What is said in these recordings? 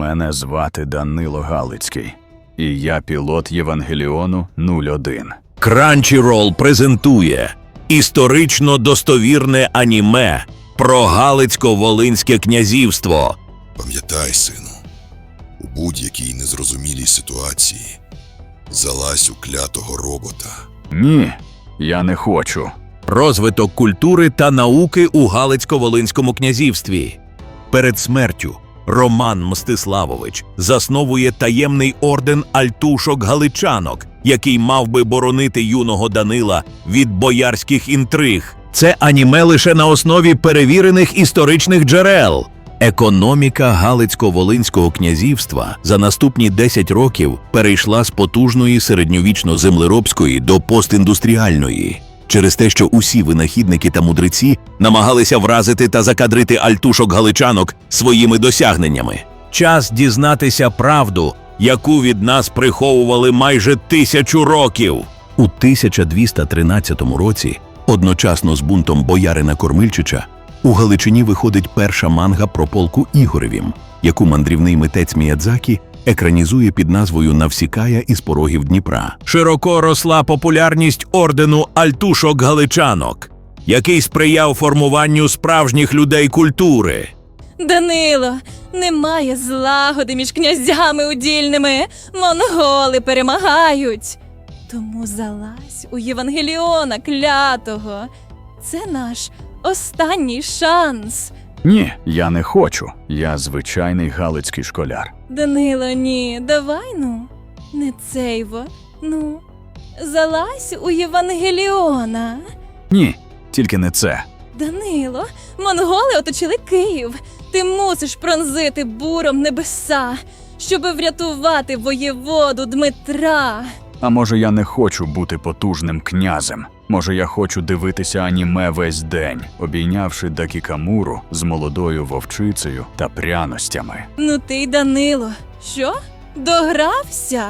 Мене звати Данило Галицький, і я пілот Євангеліону 01. Crunchyroll презентує історично достовірне аніме про Галицько-Волинське князівство. Пам'ятай, сину, у будь-якій незрозумілій ситуації залазь у клятого робота. Ні, я не хочу. Розвиток культури та науки у Галицько-Волинському князівстві. Перед смертю Роман Мстиславович засновує таємний орден альтушок галичанок, який мав би боронити юного Данила від боярських інтриг. Це аніме лише на основі перевірених історичних джерел. Економіка Галицько-Волинського князівства за наступні 10 років перейшла з потужної середньовічно-землеробської до постіндустріальної. Через те, що усі винахідники та мудреці намагалися вразити та закадрити альтушок галичанок своїми досягненнями. Час дізнатися правду, яку від нас приховували майже тисячу років. У 1213 році, одночасно з бунтом боярина Кормильчича, у Галичині виходить перша манга про полку Ігоревім, яку мандрівний митець Міядзакі екранізує під назвою Навсікая із порогів Дніпра. Широко росла популярність ордену альтушок галичанок, який сприяв формуванню справжніх людей культури. Данило, немає злагоди між князями удільними. Монголи перемагають. Тому залазь у Євангеліона клятого. Це наш останній шанс. Ні, я не хочу. Я звичайний галицький школяр. Данило, ні, давай ну. Не цейво. Ну, залазь у Євангеліона. Ні, тільки не це. Данило, монголи оточили Київ. Ти мусиш пронзити буром небеса, щоби врятувати воєводу Дмитра. А може, я не хочу бути потужним князем. Може, я хочу дивитися аніме весь день, обійнявши Дакікамуру з молодою вовчицею та пряностями. Ну ти й Данило, що? Догрався?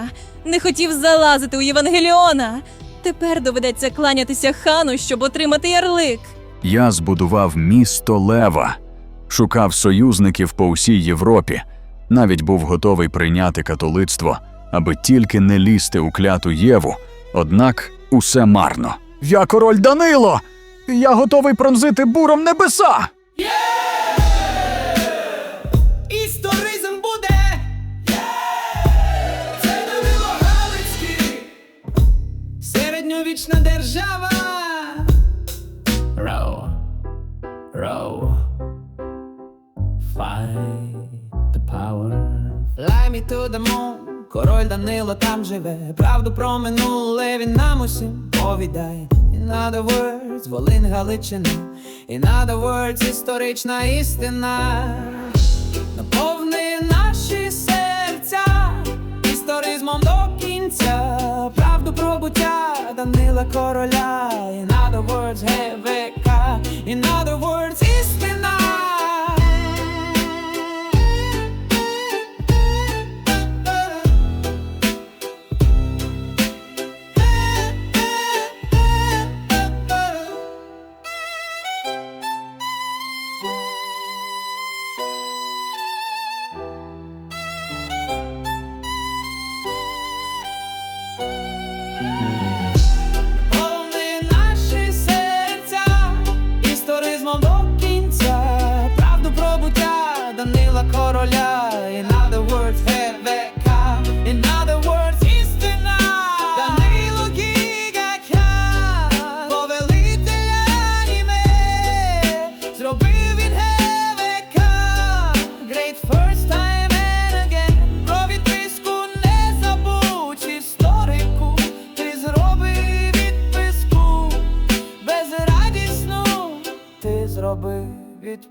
Не хотів залазити у Євангеліона. Тепер доведеться кланятися хану, щоб отримати ярлик. Я збудував місто Лева, шукав союзників по всій Європі, навіть був готовий прийняти католицтво, аби тільки не лізти у кляту Єву. Однак усе марно. Я король Данило! Я готовий пронзити буром небеса! Історизм буде! Це Данило Галицький! Середньовічна держава! Row, row, fight the power. Fly me to the moon, король Данило там живе. Правду про минуле він нам усім повідає. In other words, Волин Галичина. In other words, історична істина. Наповни наші серця історизмом до кінця, правду про буття Данила короля, Повни наші серця історизмом до кінця, правду про Данила короля, зроби від.